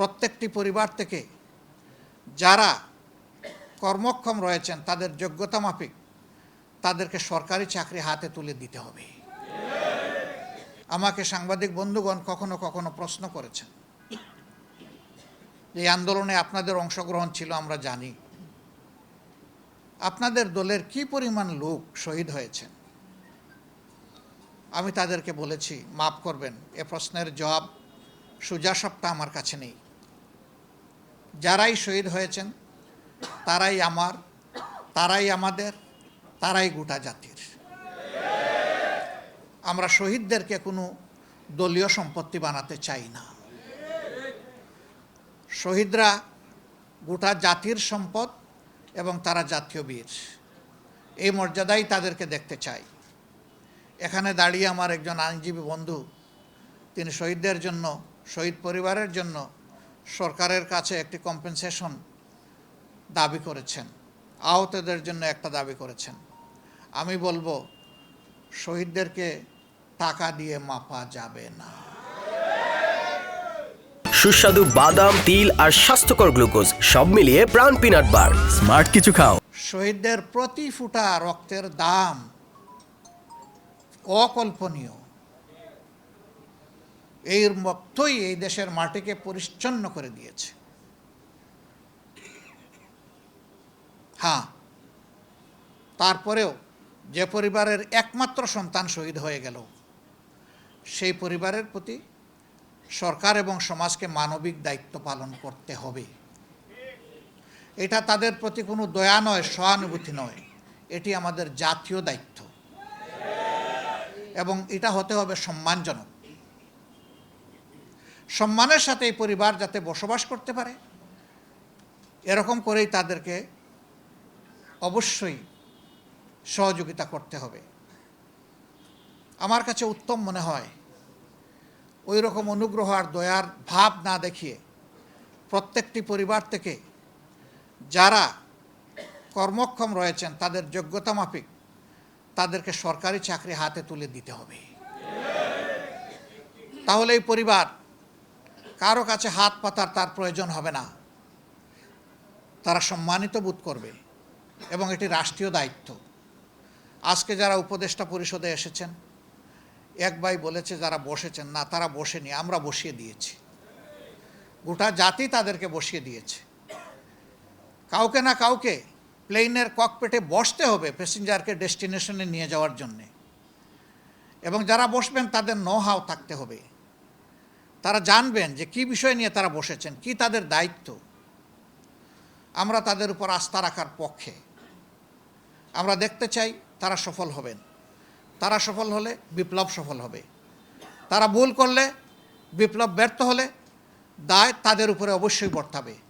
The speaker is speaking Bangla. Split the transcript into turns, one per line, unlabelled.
প্রত্যেকটি পরিবার থেকে যারা কর্মক্ষম রয়েছেন, তাদের যোগ্যতা মাফিক, তাদেরকে সরকারি চাকরি হাতে তুলে দিতে হবে। আমাকে সাংবাদিক বন্ধুগণ কখনো কখনো প্রশ্ন করেছেন এই আন্দোলনে আপনাদের অংশগ্রহণ ছিল, আমরা জানি। আপনাদের দলের কি পরিমাণ লোক শহীদ হয়েছেন? আমি তাদেরকে বলেছি, মাফ করবেন, এ প্রশ্নের জবাব সুজাসবটা আমার কাছে নেই। যারাই শহীদ হয়েছেন, তারাই আমার, তারাই আমাদের, তারাই গোটা জাতির। আমরা শহীদদেরকে কোনো দলীয় সম্পত্তি বানাতে চাই না। শহীদরা গোটা জাতির সম্পদ এবং তারা জাতীয় বীর। এই মর্যাদাই তাদেরকে দেখতে চাই। এখানে দাঁড়িয়ে আমার একজন আইনজীবী বন্ধু, তিনি শহীদদের জন্য, শহীদ পরিবারের জন্য সরকারের কাছে একটি কম্পেনসেশন দাবি করেছেন। আহতদের জন্য একটা দাবি করেছেন। আমি বলব শহীদদেরকে টাকা দিয়ে মাপা যাবে না।
সুস্বাদু বাদাম তিল আর স্বাস্থ্যকর গ্লুকোজ সব মিলিয়ে প্রাণ পিনাট বার। স্মার্ট কিছু খাও।
শহীদদের প্রতি ফুটা রক্তের দাম অকল্পনীয়। এই রক্তই এই দেশের মাটিকে পরিচ্ছন্ন করে দিয়েছে। হ্যাঁ তারপরেও যে পরিবারের একমাত্র সন্তান শহীদ হয়ে গেল, সেই পরিবারের প্রতি সরকার এবং সমাজকে মানবিক দায়িত্ব পালন করতে হবে। এটা তাদের প্রতি কোনো দয়া নয়, সহানুভূতি নয়। এটি আমাদের জাতীয় দায়িত্ব। এবং এটা হতে হবে সম্মানজনক। সম্মানের সাথে এই পরিবার যাতে বসবাস করতে পারে, এরকম করেই তাদেরকে অবশ্যই সহযোগিতা করতে হবে। আমার কাছে উত্তম মনে হয় ওই রকম অনুগ্রহ আর দয়ার ভাব না দেখিয়ে প্রত্যেকটি পরিবার থেকে যারা কর্মক্ষম রয়েছেন, তাদের যোগ্যতা মাফিক, তাদেরকে সরকারি চাকরি হাতে তুলে দিতে হবে। তাহলে এই পরিবার কারও কাছে হাত পাতার তার প্রয়োজন হবে না। তারা সম্মানিত বোধ করবে এবং এটি রাষ্ট্রীয় দায়িত্ব। আজকে যারা উপদেষ্টা পরিষদে এসেছেন, এক ভাই বলেছে যারা বসেছেন, না, তারা বসেনি, আমরা বসিয়ে দিয়েছি। গোটা জাতি তাদেরকে বসিয়ে দিয়েছে। কাউকে না কাউকে প্লেনের ককপেটে বসতে হবে প্যাসেঞ্জারকে ডেস্টিনেশনে নিয়ে যাওয়ার জন্যে। এবং যারা বসবেন, তাদের নো হাও থাকতে হবে। তারা জানবেন যে কি বিষয় নিয়ে তারা বসেছেন, কি তাদের দায়িত্ব। আমরা তাদের উপর আস্থা রাখার পক্ষে। আমরা দেখতে চাই তারা সফল হবেন। তারা সফল হলে বিপ্লব সফল হবে। তারা ভুল করলে বিপ্লব ব্যর্থ হলে দায় তাদের উপরে অবশ্যই বর্তাবে।